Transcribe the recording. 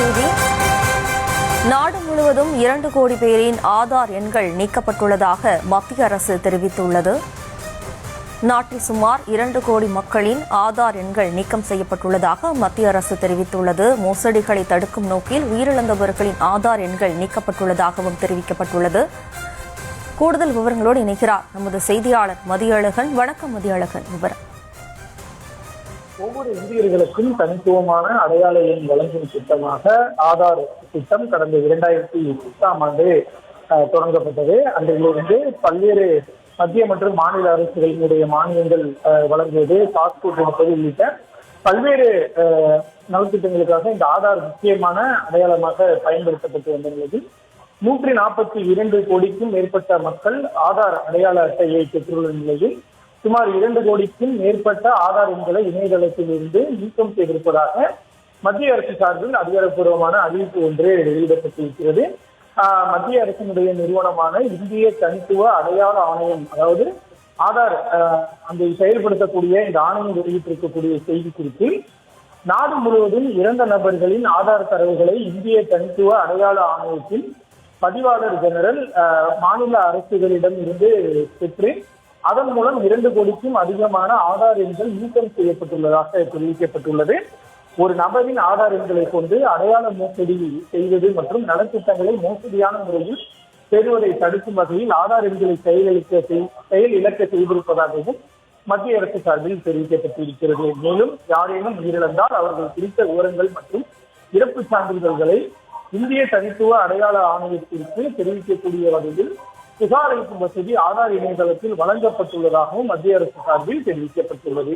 செய்தி நாடு முழுவதும் இரண்டு கோடி பேரின் ஆதார் எண்கள் நீக்கப்பட்டுள்ளதாக மத்திய அரசு தெரிவித்துள்ளது. நாட்டில் சுமார் இரண்டு கோடி மக்களின் ஆதார் எண்கள் நீக்கம் செய்யப்பட்டுள்ளதாக மத்திய அரசு தெரிவித்துள்ளது. மோசடிகளை தடுக்கும் நோக்கில் உயிரிழந்தவர்களின் ஆதார் எண்கள் நீக்கப்பட்டுள்ளதாகவும் தெரிவிக்கப்பட்டுள்ளது. கூடுதல் விவரங்களோடு இணைகிறார் நமது செய்தியாளர் மதியழகன். வணக்கம் மதியழகன். விவரம். ஒவ்வொரு இந்தியர்களுக்கும் தனித்துவமான அடையாள எண் வழங்கும் திட்டமாக ஆதார் திட்டம் கடந்த இரண்டாயிரத்தி எட்டாம் ஆண்டு தொடங்கப்பட்டது. அன்றிலிருந்து பல்வேறு மத்திய மற்றும் மாநில அரசுகளினுடைய மானியங்கள் வழங்குவது பாஸ்போர்ட் கொடுப்பது உள்ளிட்ட பல்வேறு நலத்திட்டங்களுக்காக இந்த ஆதார் முக்கியமான அடையாளமாக பயன்படுத்தப்பட்டு வந்த நிலையில் நூற்றி நாற்பத்தி இரண்டு கோடிக்கும் மேற்பட்ட மக்கள் ஆதார் அடையாள அட்டையை பெற்றுள்ள நிலையில் சுமார் இரண்டு கோடிக்கும் மேற்பட்ட ஆதார் எண்களை இணையதளத்தில் இருந்து நீக்கம் செய்திருப்பதாக மத்திய அரசு சார்பில் அதிகாரப்பூர்வமான அறிவிப்பு ஒன்று வெளியிடப்பட்டிருக்கிறது. மத்திய அரசினுடைய நிறுவனமான இந்திய தனித்துவ அடையாள ஆணையம் அதாவது ஆதார் அந்த செயல்படுத்தக்கூடிய இந்த ஆணையம் வெளியிட்டிருக்கக்கூடிய செய்தி குறிப்பில் நாடு முழுவதும் இறந்த நபர்களின் ஆதார் தரவுகளை இந்திய தனித்துவ அடையாள ஆணையத்தில் பதிவாளர் ஜெனரல் மாநில அரசுகளிடம் இருந்து பெற்று அதன் மூலம் இரண்டு கோடிக்கும் அதிகமான ஆதார் எண்கள் நீக்கம் செய்யப்பட்டுள்ளதாக தெரிவிக்கப்பட்டுள்ளது. ஒரு நபரின் ஆதார் எண்களை கொண்டு அடையாள மோசடி செய்வது மற்றும் நலத்திட்டங்களை மோசடியான முறையில் பெறுவதை தடுக்கும் வகையில் ஆதார் எண்களை செயலிழக்க செயல் இழக்க செய்திருப்பதாகவும் மத்திய அரசு சார்பில் தெரிவிக்கப்பட்டிருக்கிறது. மேலும் யாரேனும் உயிரிழந்தால் அவர்கள் குறித்த விவரங்கள் மற்றும் இறப்பு சான்றிதழ்களை இந்திய தனித்துவ அடையாள ஆணையத்திற்கு தெரிவிக்கக்கூடிய வகையில் புகார் அளிக்கும் வசதி ஆதார் இணையதளத்தில் வழங்கப்பட்டுள்ளதாகவும் மத்திய அரசு சார்பில் தெரிவிக்கப்பட்டுள்ளது.